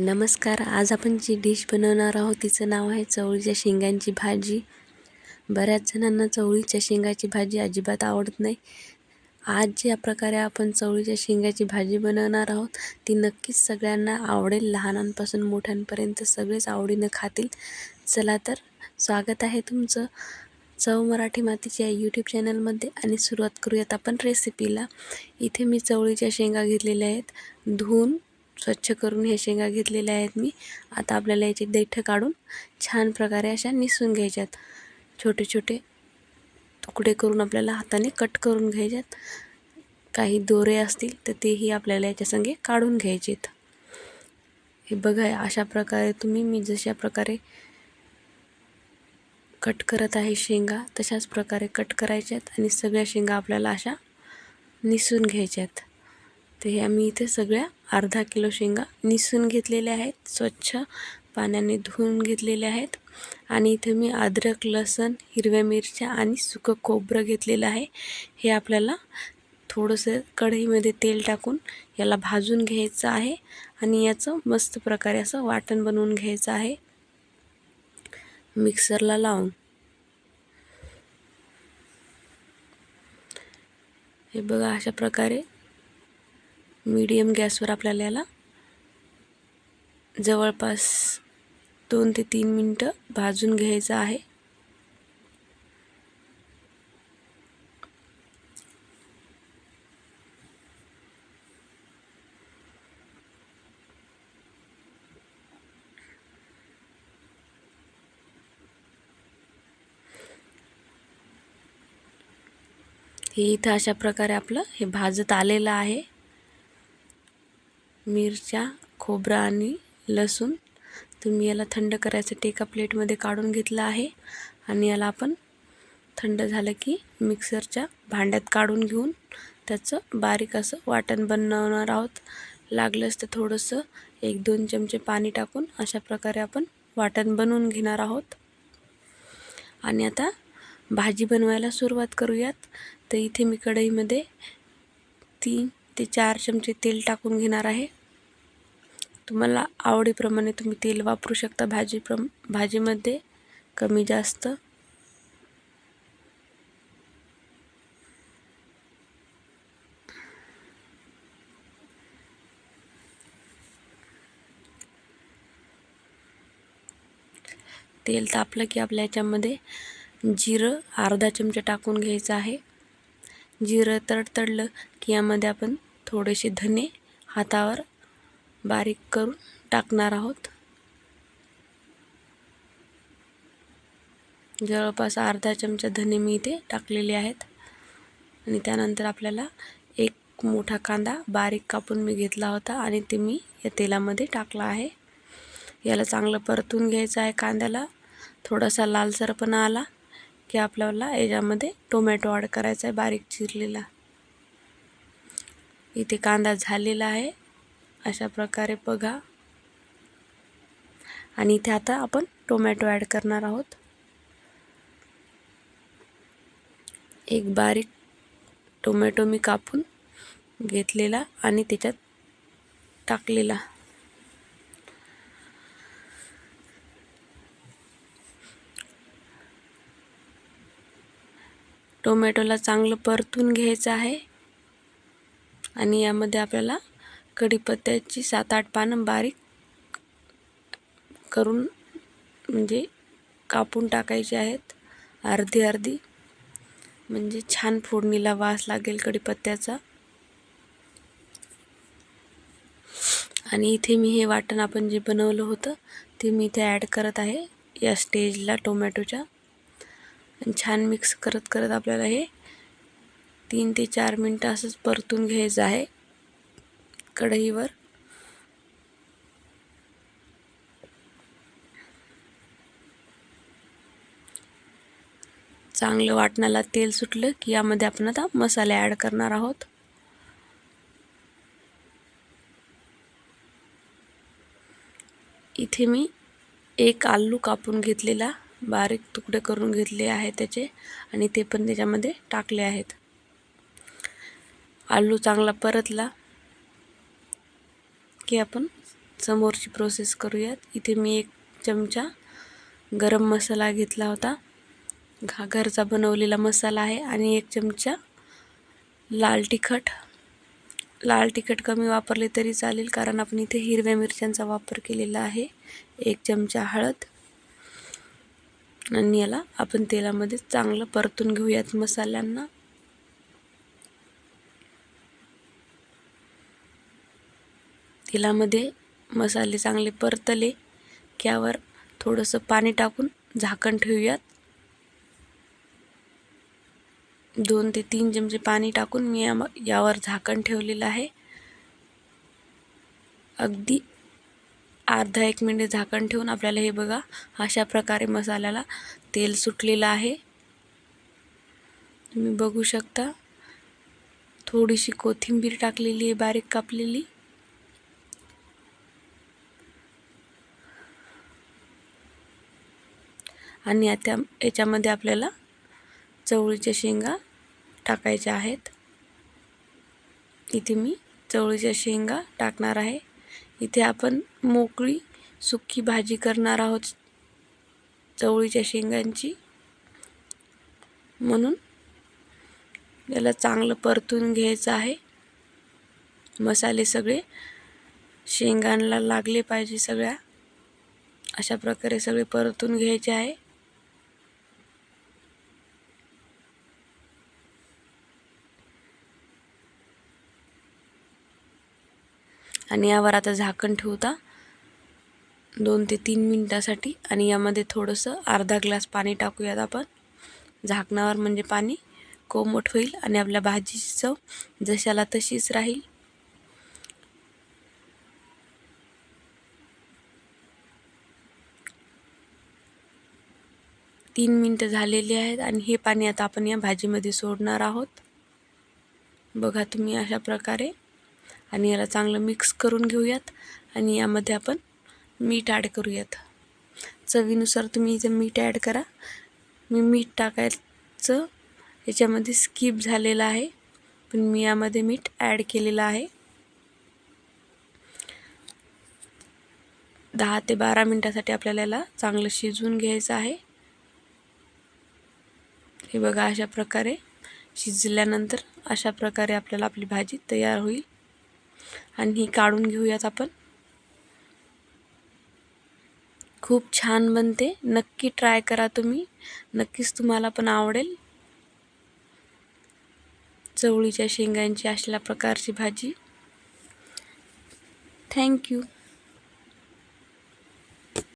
नमस्कार आज आपण जी डिश बनवणार आहोत तिचं नाव आहे चवळीच्या शेंगांची भाजी. बऱ्याच जणांना चवळीच्या शेंगाची भाजी अजिबात आवडत नाही. आज ज्या प्रकारे आपण चवळीच्या शेंगाची भाजी बनवणार आहोत ती नक्कीच सगळ्यांना आवडेल. लहानांपासून मोठ्यांपर्यंत सगळेच आवडीनं खातील. चला तर स्वागत आहे तुमचं चव मराठी मातीच्या यूट्यूब चॅनलमध्ये आणि सुरुवात करूयात आपण रेसिपीला इथे मी चवळीच्या शेंगा घेतलेल्या आहेत. धुवून स्वच्छ करून ह्या शेंगा घेतलेल्या आहेत मी. आता आपल्याला याचे देठं काढून छान प्रकारे अशा निसून घ्यायच्यात. छोटे छोटे तुकडे करून आपल्याला हाताने कट करून घ्यायच्यात. काही दोरे असतील तर तेही आपल्याला याच्या संगे काढून घ्यायचेत. हे बघा अशा प्रकारे तुम्ही मी जशा प्रकारे कट करत आहे शेंगा तशाच प्रकारे कट करायच्यात आणि सगळ्या शेंगा आपल्याला अशा निसून घ्यायच्यात. तर हे आम्ही इथे सगळ्या अर्धा किलो शेंगा निसून घेतलेल्या आहेत. स्वच्छ पाण्याने धुवून घेतलेल्या आहेत. आणि इथे मी अद्रक लसण हिरव्या मिरच्या आणि सुकं खोबरं घेतलेलं आहे. हे आपल्याला थोडंसं कढईमध्ये तेल टाकून याला भाजून घ्यायचं आहे आणि याचं मस्त प्रकारे असं वाटण बनवून घ्यायचं आहे. मिक्सरला लावून. हे बघा अशा प्रकारे मीडियम गॅसवर आपल्याला याला जवळपास दोन ते तीन मिनटं भाजून घ्यायचं आहे. हे इथं अशा प्रकारे आपलं हे भाजत आलेलं आहे. मिरच्या खोबरं आणि लसूण. तुम्ही याला थंड करायसाठी एका प्लेटमध्ये काढून घेतलं आहे. आणि याला आपण थंड झालं की मिक्सरच्या भांड्यात काढून घेऊन त्याचं बारीक असं वाटण बनवणार आहोत. लागलंच तर थोडंसं एक दोन चमचे पाणी टाकून अशा प्रकारे आपण वाटण बनवून घेणार आहोत. आणि आता भाजी बनवायला सुरुवात करूयात. तर इथे मी कढईमध्ये तीन ते चार चमचे तेल टाकून घेणार आहे. तुम्हाला आवडीप्रमाणे तुम्ही तेल वापरू शकता. भाजी प्रम भाजीमध्ये कमी जास्त. तेल तापलं की आपल्या याच्यामध्ये जिरं अर्धा चमचा टाकून घ्यायचं आहे. जिरं तडतडलं की यामध्ये आपण थोडेसे धने हातावर बारीक करून टाकणार आहोत. जवळपास अर्धा चमचा धने मी इथे टाकलेले आहेत. आणि त्यानंतर आपल्याला एक मोठा कांदा बारीक कापून मी घेतला होता आणि ते मी या तेलामध्ये टाकला आहे. याला चांगलं परतून घ्यायचं आहे कांद्याला. थोडासा लालसरपणा आला की आपल्याला याच्यामध्ये टोमॅटो ॲड करायचा आहे बारीक चिरलेला. इथे कांदा झालेला आहे. अशा प्रकारे बघा. आणि इथे आता आपण टोमॅटो ॲड करणार आहोत. एक बारीक टोमॅटो मी कापून घेतलेला आणि त्याच्यात टाकलेला. टोमॅटोला चांगलं परतून घ्यायचं आहे. आणि यामध्ये आपल्याला कढीपत्त्याची सात आठ पानं बारीक करून म्हणजे कापून टाकायचे आहेत. अर्धी अर्धी. म्हणजे छान फोडणीला वास लागेल कढीपत्त्याचा आणि इथे मी हे वाटण आपण जे बनवलं होतं ते मी इथे ॲड करत आहे या स्टेजला टोमॅटोच्या. छान मिक्स करत करत आपल्याला हे तीन ते चार मिनटं असंच परतून घ्यायचं आहे. कढईवर. चांगलं वाटणाला तेल सुटलं की यामध्ये आपण आता मसाले ॲड करणार आहोत. इथे मी एक आलू कापून घेतलेला बारीक तुकडे करून घेतले आहे त्याचे आणि ते पण त्याच्यामध्ये टाकले आहेत. आलू चांगला परतला. की आपण समोरची प्रोसेस करूयात. इथे मी एक चमचा गरम मसाला घेतला होता. घा घरचा बनवलेला मसाला आहे आणि एक चमचा लाल तिखट. लाल तिखट कमी वापरले तरी चालेल कारण आपण इथे हिरव्या मिरच्यांचा वापर केलेला आहे. एक चमचा हळद. आणि याला आपण तेलामध्ये चांगलं परतून घेऊयात मसाल्यांना. तेलामध्ये मसाले चांगले परतले की यावर थोडंसं पाणी टाकून झाकण ठेवूयात. दोन ते तीन चमचे पाणी टाकून मी या यावर झाकण ठेवलेलं आहे. अगदी अर्धा एक मिनिट झाकण ठेवून आपल्याला हे बघा अशा प्रकारे मसाल्याला तेल सुटलेलं आहे. तुम्ही बघू शकता थोडीशी कोथिंबीर टाकलेली आहे बारीक कापलेली. आणि आता याच्यामध्ये आपल्याला चवळीच्या शेंगा टाकायच्या आहेत. इथे मी चवळीच्या शेंगा टाकणार आहे. इथे आपण मोकळी सुकी भाजी करणार आहोत चवळीच्या शेंगांची. म्हणून याला चांगलं परतून घ्यायचं आहे. मसाले सगळे शेंगांना लागले पाहिजे सगळ्या. अशा प्रकारे सगळे परतून घ्यायचे आहे. आणि यावर आता झाकण ठेवता. दोन ते तीन मिनटासाठी आणि यामध्ये थोडंसं अर्धा ग्लास पाणी टाकूयात आपण. झाकणावर म्हणजे पाणी कोमट होईल आणि आपल्या भाजीची चव जशाला तशीच राहील. तीन मिनटं झालेली आहेत आणि हे पाणी आता आपण या भाजीमध्ये सोडणार आहोत. बघा तुम्ही अशा प्रकारे. आणि याला चांगलं मिक्स करून घेऊयात. आणि यामध्ये आपण मीठ ॲड करूयात. चवीनुसार तुम्ही इथे मीठ ॲड करा. मी मीठ टाकायचं. याच्यामध्ये स्किप झालेलं आहे. पण मी यामध्ये मीठ ॲड केलेलं आहे. दहा ते बारा मिनटासाठी आपल्याला याला चांगलं शिजवून घ्यायचं आहे. हे बघा अशा प्रकारे. शिजल्यानंतर अशा प्रकारे आपल्याला आपली भाजी तयार होईल. आणि ही काढून घेऊयात आपण. खूप छान बनते. नक्की ट्राय करा तुम्ही. नक्कीच तुम्हाला पण आवडेल. चवळीच्या शेंगांची अशा प्रकारची भाजी. थँक्यू